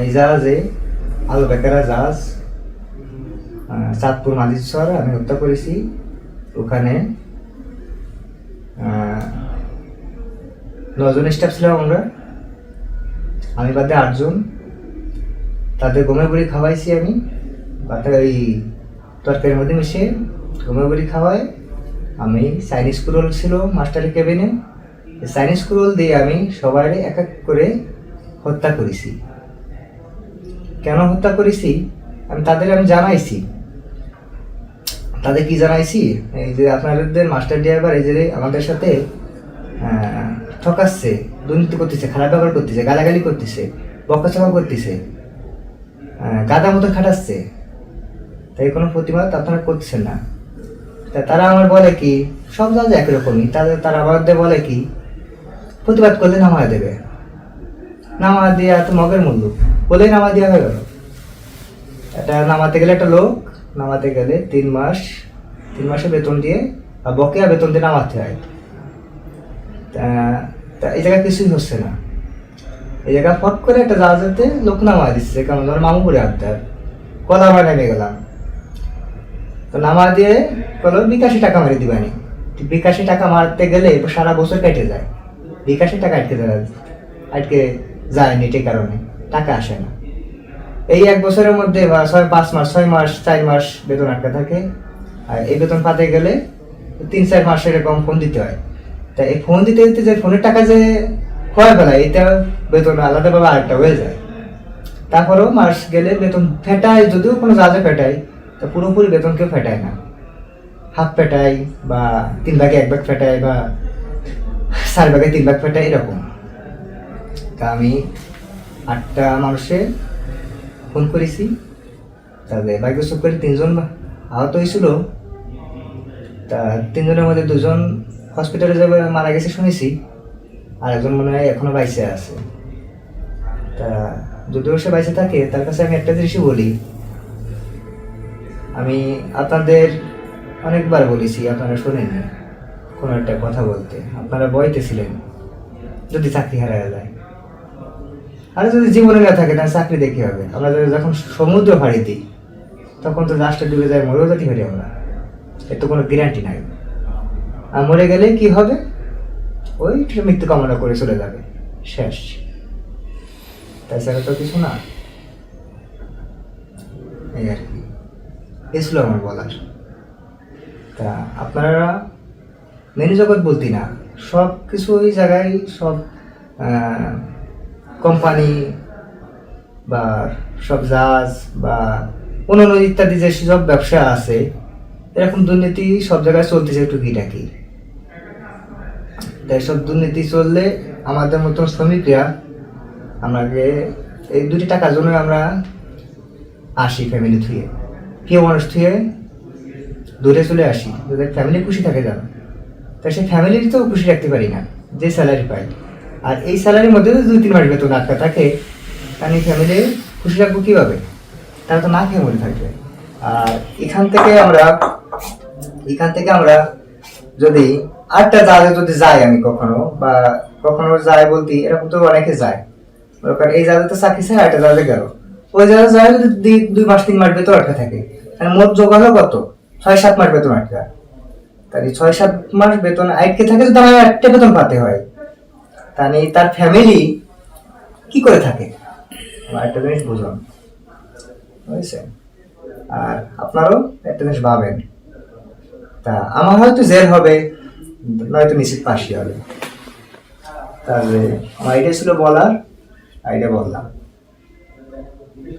এই জাহাজে আল বেকারা জাহাজ চাঁদপুর মালিশ্বর আমি হত্যা করেছি। ওখানে নজন স্টাফ ছিলাম আমরা। আমি বাদে আটজন। তাদের গমে বড়ি খাওয়াইছি আমি। বাদে ওই তরকারির মধ্যে মিশিয়ে গমে বড়ি খাওয়াই আমি চাইনিজ কুরোল ছিল মাস্টারের কেবিনে চাইনিজ কুরোল দিয়ে আমি সবাই এক এক করে হত্যা করেছি। কেন হত্যা করেছি? আমি তাদের আমি জানাইছি। তাদের কি জানাইছি? এই যে আপনাদের মাস্টার ড্রাইভার এই যে আমাদের সাথে ঠকাচ্ছে, দুর্নীতি করতেছে, খারাপ ব্যবহার করতেছে, গালাগালি করতেছে বকাচকা করতেছে গাদা মতো খাটাচ্ছে। তাই কোনো প্রতিবাদ আপনারা করতেছেন না। তা তারা আমার বলে কি, সব জায়গা একরকমই তাদের তারা আমাদের বলে কি, প্রতিবাদ করলে নামা দেবে। নামা দিয়ে এত মগের মূল্য। বলেই নামা দেওয়া হয়ে গেল। এটা নামাতে গেলে একটা লোক, নামাতে গেলে তিন মাস, তিন মাসে বেতন দিয়ে, বা বকেয়া বেতন দিয়ে নামাতে হয়। তা- এই জায়গায় কিছুই হচ্ছে না। এই জায়গায় ফট করে একটা জাহাজেতে লোক নামা দিচ্ছে, কারণ আমার মামু করে আনতে কলা আমার নেমে গেলাম। তো নামা দিয়ে বলো, বিকাশি টাকা মারি দিবানি বিকাশি টাকা মারতে গেলে সারা বছর কেটে যায়। বিকাশি টাকা আটকে যায়, আটকে যায়নি নেটের কারণে। টাকা আসে না। এই এক বছরের মধ্যে বা ছয়, পাঁচ মাস, ছয় মাস, চার মাস বেতন আটকা থাকে। আর এই বেতন পাতে গেলে তিন, চার মাস এরকম ফোন দিতে হয়। তা এই ফোন দিতে দিতে যে ফোনের টাকা যে খোয়া ফেলায় এটা বেতন আলাদাভাবে আরেকটা হয়ে যায়। তারপরেও মাস গেলে বেতন ফেটায়, যদিও কোনো জাজে ফেটায়, তা পুরোপুরি বেতন কেউ ফেটায় না। হাফ ফেটায় বা তিন ভাগে এক ভাগ ফেটায় বা চার ভাগে তিন ভাগ ফেটায় এরকম। তা আমি আটটা মানুষের ফোন করেছি। তাদের ভাগ্য চুপ করে তিনজন আহত হয়েছিল। তা তিনজনের মধ্যে দুজন হসপিটালে যাবে মারা গেছে শুনেছি। আর একজন মনে হয় এখনও বাইসে আছে। তা যদিও সে বাইসে থাকে, তার কাছে আমি একটা জিনিসই বলি। আমি আপনাদের অনেকবার বলেছি, আপনারা শোনেননি কোনো একটা কথা বলতে। আপনারা বইতেছিলেন যদি চাকরি হারা যায়। আর যদি জীবনে না থাকে, তাহলে চাকরি দেখি হবে? আমরা যদি যখন সমুদ্র ফাড়ি দিই, তখন তো লাস্টে ডুবে যায়, মরেও যেতে পারি আমরা। এর তো কোনো গ্যারান্টি নাই। আর মরে গেলে কি হবে? ওই মৃত্যু কামনা করে চলে যাবে। শেষ। তাছাড়া তো কিছু না। এই আর কি। এ ছিল আমার বলার। তা আপনারা মেনু জগৎ বলতি না সব কিছু ওই জায়গায় সব কোম্পানি বা সব জাহাজ বা অন্যান্য ইত্যাদি যে সব ব্যবসা আছে, এরকম দুর্নীতি সব জায়গায় চলতেছে টুকিটাকি তাই সব দুর্নীতি চললে আমাদের মতো শ্রমিকরা আমাকে এই দুটি টাকার জন্য আমরা আসি ফ্যামিলি থুয়ে। কেউ মানুষ থুয়ে দূরে চলে আসি ফ্যামিলি খুশি থাকে জানো তাই সেই ফ্যামিলির তো খুশি রাখতে পারি না, যে স্যালারি পাই আর এই স্যালারির মধ্যে যদি দুই তিন মাস বেতন আটকা থাকে তাহলে ফ্যামিলি খুশি রাখব কীভাবে? তারা তো না খেয়ে মরে থাকবে। আর এখান থেকে আমরা, এখান থেকে আমরা যদি আটটা জায়গায় যদি যাই আমি কখনো, বা কখনো যাই বলতে এরকম তো অনেকে যায়। কারণ এই জায়গাতে চাকরি চাই আটটা জায়গাতে গেল। ওই জায়গায় যায় যদি দুই- মাস, তিন মাস বেতন আটকা থাকে। তাহলে মোট যোগালো কত? ছয়, সাত মাস বেতন আটকা তাহলে ছয়, সাত মাস বেতন আটকে থাকে যদি আমার একটা বেতন পাতে হয়। তাহলে তার ফ্যামিলি কি করে থাকে? একটা জিনিস বুঝুন। বুঝেছেন? আর আপনারও একটা জিনিস ভাবেন। তা আমার হয়তো জেল হবে, নয়তো নিশ্চিত পাশি হবে। তাহলে আমার আইডিয়া ছিল বলার আইডিয়া বললাম।